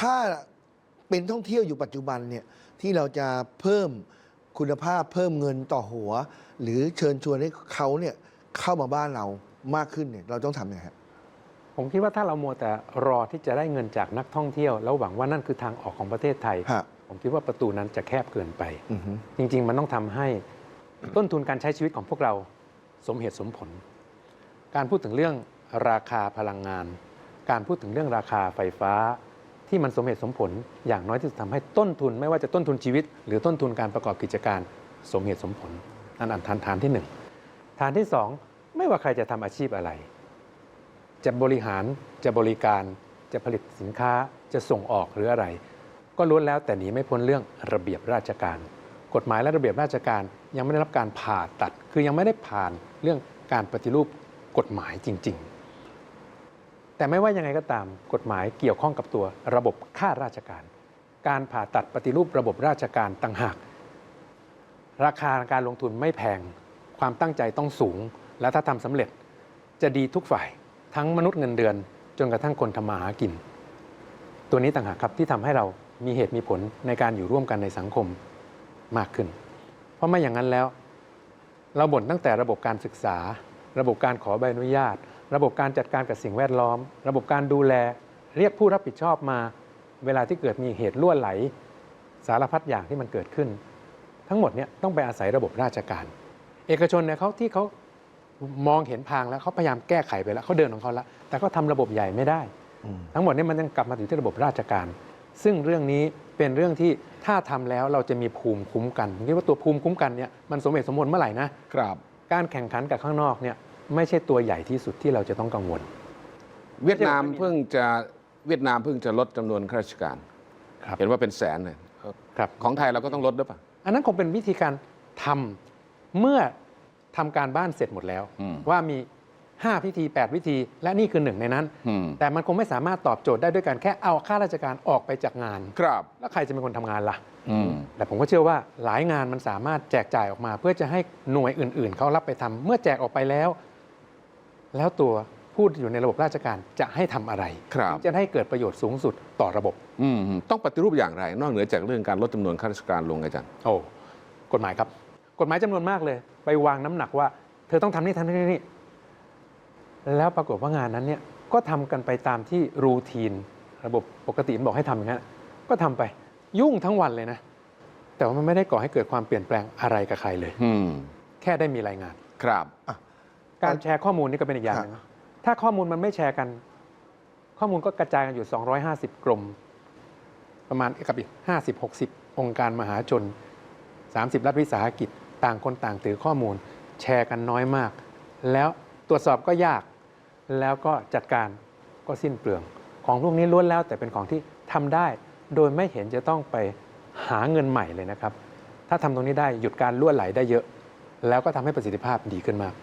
ถ้าเป็นท่องเที่ยวอยู่ปัจจุบันเนี่ยที่เราจะเพิ่มคุณภาพเพิ่มเงินต่อหัว หรือเชิญชวนให้เขาเนี่ยเข้ามาบ้านเรามากขึ้นเนี่ยเราต้องทำยังไงครับผมคิดว่าถ้าเรามัวแต่รอที่จะได้เงินจากนักท่องเที่ยว แล้วหวังว่านั่นคือทางออกของประเทศไทย ฮะผมคิดว่าประตูนั้นจะแคบเกินไป อือฮึ จริง ๆ มันต้องทำให้ต้นทุนการใช้ชีวิตของพวกเราสมเหตุสมผล การพูดถึงเรื่องราคาพลังงาน การพูดถึงเรื่องราคาไฟฟ้า ที่มันสมเหตุสมผลอย่างน้อยที่สุดทำให้ต้นทุน ไม่ว่าจะต้นทุนชีวิต หรือต้นทุนการประกอบกิจการสมเหตุสมผลอันอันฐานฐานที่หนึ่งฐานที่สองไม่ว่าใครจะทำอาชีพอะไร จะบริหารจะบริการจะผลิตสินค้าจะส่งออกหรืออะไร ก็ล้วนแล้วแต่หนีไม่พ้นเรื่องระเบียบราชการ กฎหมายและระเบียบราชการยังไม่ได้รับการผ่าตัด คือยังไม่ได้ผ่านเรื่องการปฏิรูปกฎหมายจริง ๆ แต่ไม่ว่ายังไงก็ตามกฎหมายเกี่ยวข้องกับตัวระบบข้าราชการ การผ่าตัดปฏิรูประบบราชการต่างหาก ราคาการลงทุนไม่แพง ความตั้งใจต้องสูง และถ้าทำสำเร็จจะดีทุกฝ่าย ทั้งมนุษย์เงินเดือน จนกระทั่งคนทำมาหากิน ตัวนี้ต่างหากครับที่ทำให้เรามีเหตุมีผลในการอยู่ร่วมกันในสังคมมากขึ้น เพราะไม่อย่างนั้นแล้ว เราบ่นตั้งแต่ระบบการศึกษา ระบบการขอใบอนุญาต ระบบการจัดการกับสิ่งแวดล้อม ระบบการดูแล เรียกผู้รับผิดชอบมา เวลาที่เกิดมีเหตุล่วไหล สารพัดอย่างที่มันเกิดขึ้น ทั้งหมดเนี่ยต้องไปอาศัยระบบราชการ เอกชนเนี่ยเขาที่เขามองเห็นทางแล้วเขาพยายามแก้ไขไปแล้วเขาเดินของเขาแล้วแต่ก็ทำระบบใหญ่ไม่ได้อืมทั้งหมดนี้มันยังกลับมาอยู่ที่ระบบราชการ ซึ่งเรื่องนี้เป็นเรื่องที่ถ้าทำแล้วเราจะมีภูมิคุ้มกันผมคิดว่าตัวภูมิคุ้มกันเนี่ยมันสมเหตุสมผลเมื่อไหร่นะครับการแข่งขันกับข้างนอกเนี่ย ไม่ใช่ตัวใหญ่ที่สุดที่เราจะต้องกังวล เวียดนามเพิ่งจะเวียดนามเพิ่งจะลดจำนวนข้าราชการครับเห็นว่าเป็นแสนเลยครับของไทยเราก็ต้องลดด้วยป่ะอันนั้นคงเป็นวิธีการทำเมื่อทำการบ้านเสร็จหมดแล้วอืมว่ามี 5 พิธี 8 วิธี และนี่คือหนึ่งในนั้นอืมแต่มันคงไม่สามารถตอบโจทย์ได้ด้วยการแค่เอาข้าราชการออกไปจากงาน ครับ แล้วใครจะเป็นคนทำงานล่ะอืมแต่ผมก็เชื่อว่าหลายงานมันสามารถแจกจ่ายออกมา เพื่อจะให้หน่วยอื่น ๆเขารับไปทำเมื่อแจกออกไปแล้ว แล้วตัวผู้อยู่ในระบบราชการจะให้ทำอะไรครับถึงจะให้เกิดประโยชน์สูงสุดต่อระบบอืมต้องปฏิรูปอย่างไร นอกเหนือจากเรื่องการลดจำนวนข้าราชการลงอาจารย์โอ้กฎหมายครับ กฎหมายจำนวนมากเลย ไปวางน้ำหนักว่า เธอต้องทำนี่ทำนี่นี่แล้วปรากฏว่างานนั้นเนี่ยก็ทำกันไปตามที่รูทีน ระบบปกติมันบอกให้ทำอย่างนั้นก็ทำไปยุ่งทั้งวันเลยนะ แต่ว่ามันไม่ได้ก่อให้เกิดความเปลี่ยนแปลงอะไรกับใครเลยอืมแค่ได้มีรายงาน ครับ การแชร์ข้อมูลนี่ก็เป็นอีกอย่างหนึงนะถ้าข้อมูลมันไม่แชร์กัน ข้อมูลก็กระจายกันอยู่ 250กรมประมาณกับอีก50 60 องค์การมหาชน 30 รัฐวิสาหกิจ ต่างคนต่างถือข้อมูล แชร์กันน้อยมาก แล้วตรวจสอบก็ยาก แล้วก็จัดการก็สิ้นเปลือง ของพวกนี้ล้วนแล้วแต่เป็นของที่ทำได้ โดยไม่เห็นจะต้องไปหาเงินใหม่เลยนะครับ ถ้าทำตรงนี้ได้หยุดการล่วไหลได้เยอะ แล้วก็ทำให้ประสิทธิภาพดีขึ้นมาก